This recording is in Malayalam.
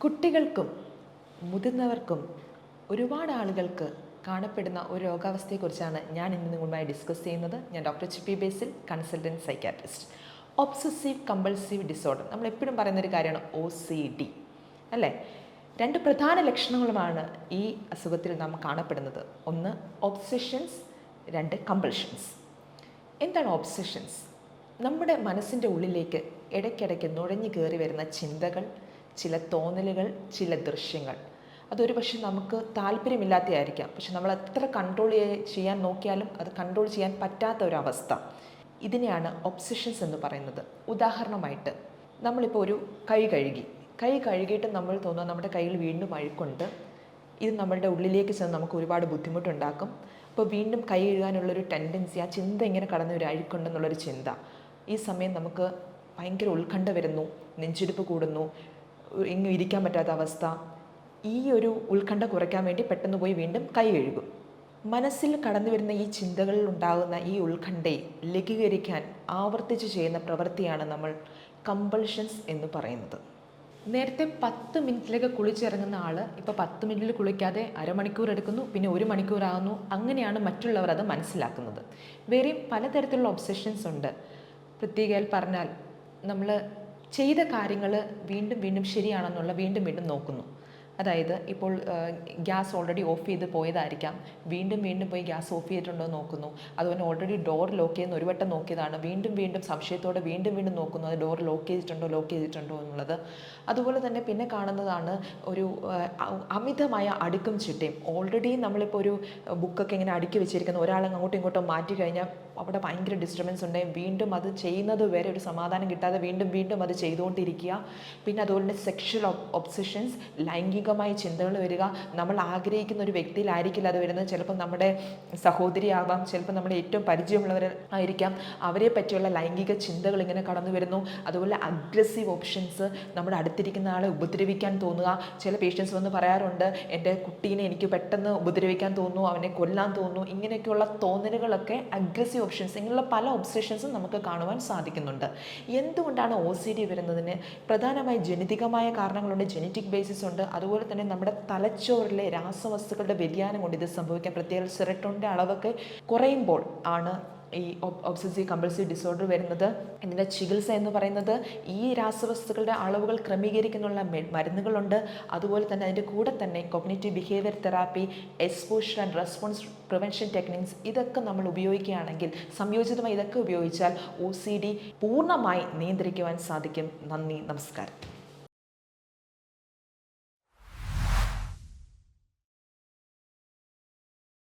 കുട്ടികൾക്കും മുതിർന്നവർക്കും ഒരുപാട് ആളുകൾക്ക് കാണപ്പെടുന്ന ഒരു രോഗാവസ്ഥയെക്കുറിച്ചാണ് ഞാൻ ഇന്ന് നിങ്ങളുമായി ഡിസ്കസ് ചെയ്യുന്നത്. ഞാൻ doctor Chippy Basil consultant psychiatrist obsessive compulsive disorder നമ്മൾ എപ്പോഴും പറയുന്ന ഒരു കാര്യമാണ് ഒ സി ഡി അല്ലേ? രണ്ട് പ്രധാന ലക്ഷണങ്ങളുമാണ് ഈ അസുഖത്തിൽ നാം കാണപ്പെടുന്നത്. ഒന്ന് ഒബ്സെഷൻസ് രണ്ട് കമ്പൾഷൻസ് എന്താണ് ഒബ്സെഷൻസ് നമ്മുടെ മനസ്സിന്റെ ഉള്ളിലേക്ക് ഇടയ്ക്കിടയ്ക്ക് നുഴഞ്ഞു കയറി വരുന്ന ചിന്തകൾ ചില തോന്നലുകൾ ചില ദൃശ്യങ്ങൾ. അതൊരു പക്ഷെ നമുക്ക് താല്പര്യമില്ലാത്തതായിരിക്കാം പക്ഷെ നമ്മൾ എത്ര കൺട്രോൾ ചെയ്യാൻ നോക്കിയാലും അത് കൺട്രോൾ ചെയ്യാൻ പറ്റാത്ത ഒരവസ്ഥ ഇതിനെയാണ് ഒബ്സഷൻസ് എന്ന് പറയുന്നത്. ഉദാഹരണമായിട്ട് നമ്മളിപ്പോൾ ഒരു കൈ കഴുകി. കൈ കഴുകിയിട്ട് നമ്മൾ തോന്നുക നമ്മുടെ കയ്യിൽ വീണ്ടും അഴുക്കുണ്ട്. ഇത് നമ്മളുടെ ഉള്ളിലേക്ക് ചെന്ന് നമുക്ക് ഒരുപാട് ബുദ്ധിമുട്ടുണ്ടാക്കും. അപ്പോൾ വീണ്ടും കൈ കഴുകാനുള്ളൊരു ടെൻഡൻസി ആ ചിന്ത ഇങ്ങനെ കടന്ന ഒരു അഴുക്കുണ്ടെന്നുള്ളൊരു ചിന്ത. ഈ സമയം നമുക്ക് ഭയങ്കര ഉത്കണ്ഠ വരുന്നു നെഞ്ചിടിപ്പ് കൂടുന്നു എങ്ങും ഇരിക്കാൻ പറ്റാത്ത അവസ്ഥ. ഈ ഒരു ഉത്കണ്ഠ കുറയ്ക്കാൻ വേണ്ടി പെട്ടെന്ന് പോയി വീണ്ടും കൈ കഴുകും. മനസ്സിൽ കടന്നു വരുന്ന ഈ ചിന്തകളിൽ ഉണ്ടാകുന്ന ഈ ഉത്കണ്ഠയെ ലഘൂകരിക്കാൻ ആവർത്തിച്ച് ചെയ്യുന്ന പ്രവൃത്തിയാണ് നമ്മൾ കമ്പൾഷൻസ് എന്ന് പറയുന്നത്. നേരത്തെ പത്ത് മിനിറ്റിലേക്ക് കുളിച്ചിറങ്ങുന്ന ആൾ ഇപ്പോൾ പത്ത് മിനിറ്റിൽ കുളിക്കാതെ അരമണിക്കൂർ എടുക്കുന്നു പിന്നെ ഒരു മണിക്കൂറാകുന്നു അങ്ങനെയാണ് മറ്റുള്ളവർ അത് മനസ്സിലാക്കുന്നത്. വേറെയും പലതരത്തിലുള്ള ഒബ്സെഷൻസ് ഉണ്ട്. പ്രത്യേകയിൽ പറഞ്ഞാൽ നമ്മൾ ചെയ്ത കാര്യങ്ങൾ വീണ്ടും വീണ്ടും ശരിയാണെന്നുള്ള വീണ്ടും വീണ്ടും നോക്കുന്നു. അതായത് ഇപ്പോൾ ഗ്യാസ് ഓൾറെഡി ഓഫ് ചെയ്ത് പോയതായിരിക്കാം. വീണ്ടും വീണ്ടും പോയി ഗ്യാസ് ഓഫ് ചെയ്തിട്ടുണ്ടോ നോക്കുന്നു. അതുപോലെ ഓൾറെഡി ഡോർ ലോക്ക് ചെയ്യുന്ന ഒരു വട്ടം നോക്കിയതാണ്. വീണ്ടും വീണ്ടും സംശയത്തോടെ വീണ്ടും വീണ്ടും നോക്കുന്നു. അത് ഡോർ ലോക്ക് ചെയ്തിട്ടുണ്ടോ ലോക്ക് ചെയ്തിട്ടുണ്ടോ എന്നുള്ളത്. അതുപോലെ തന്നെ പിന്നെ കാണുന്നതാണ് ഒരു അമിതമായ അടുക്കും ചിട്ടയും. ഓൾറെഡി നമ്മളിപ്പോൾ ഒരു ബുക്കൊക്കെ ഇങ്ങനെ അടുക്കി വെച്ചിരിക്കുന്ന. ഒരാൾ അങ്ങോട്ടും ഇങ്ങോട്ടും മാറ്റി കഴിഞ്ഞാൽ അവിടെ ഭയങ്കര ഡിസ്റ്റർബൻസ് ഉണ്ടായി വീണ്ടും അത് ചെയ്യുന്നത് വരെ ഒരു സമാധാനം കിട്ടാതെ വീണ്ടും വീണ്ടും അത് ചെയ്തുകൊണ്ടിരിക്കുക. പിന്നെ അതുപോലെ തന്നെ സെക്ഷൽ ഒബ്സഷൻസ് ലൈംഗികമായ ചിന്തകൾ വരിക. നമ്മൾ ആഗ്രഹിക്കുന്ന ഒരു വ്യക്തിയിലായിരിക്കില്ല അത് വരുന്നത്. ചിലപ്പോൾ നമ്മുടെ സഹോദരി ആവാം ചിലപ്പോൾ നമ്മുടെ ഏറ്റവും പരിചയമുള്ളവർ ആയിരിക്കാം. അവരെ പറ്റിയുള്ള ലൈംഗിക ചിന്തകൾ ഇങ്ങനെ കടന്നു വരുന്നു. അതുപോലെ അഗ്രസീവ് ഓപ്ഷൻസ് നമ്മുടെ അടുത്തിരിക്കുന്ന ആളെ ഉപദ്രവിക്കാൻ തോന്നുക. ചില പേഷ്യൻസ് വന്ന് പറയാറുണ്ട് എന്റെ കുട്ടീനെ എനിക്ക് പെട്ടെന്ന് ഉപദ്രവിക്കാൻ തോന്നുന്നു അവനെ കൊല്ലാൻ തോന്നുന്നു. ഇങ്ങനെയൊക്കെയുള്ള തോന്നലുകളൊക്കെ അഗ്രസീവ് ഓപ്ഷൻസ് ഇങ്ങനെയുള്ള പല ഒബ്സഷൻസും നമുക്ക് കാണുവാൻ സാധിക്കുന്നുണ്ട്. എന്തുകൊണ്ടാണ് ഒ സി ഡി വരുന്നതിന് പ്രധാനമായി ജനിതകമായ കാരണങ്ങളുണ്ട് ജനറ്റിക് ബേസിസ് ഉണ്ട്. അതുപോലെ തന്നെ നമ്മുടെ തലച്ചോറിലെ രാസവസ്തുക്കളുടെ വ്യതിയാനം കൊണ്ട് ഇത് സംഭവിക്കാം. പ്രത്യേക സെറട്ടോണിന്റെ അളവൊക്കെ കുറയുമ്പോൾ ആണ് ഈ ഒബ്സസീവ് കമ്പൾസീവ് ഡിസോർഡർ വരുന്നത്. ഇതിന്റെ ചികിത്സ എന്ന് പറയുന്നത് ഈ രാസവസ്തുക്കളുടെ അളവുകൾ ക്രമീകരിക്കുന്നുള്ള മരുന്നുകളുണ്ട്. അതുപോലെ തന്നെ അതിന്റെ കൂടെ തന്നെ cognitive behaviour therapy exposure and response prevention techniques ഇതൊക്കെ നമ്മൾ ഉപയോഗിക്കുകയാണെങ്കിൽ സംയോജിതമായി ഇതൊക്കെ ഉപയോഗിച്ചാൽ ഒ സി ഡി പൂർണമായി നിയന്ത്രിക്കുവാൻ സാധിക്കും. നന്ദി നമസ്കാരം.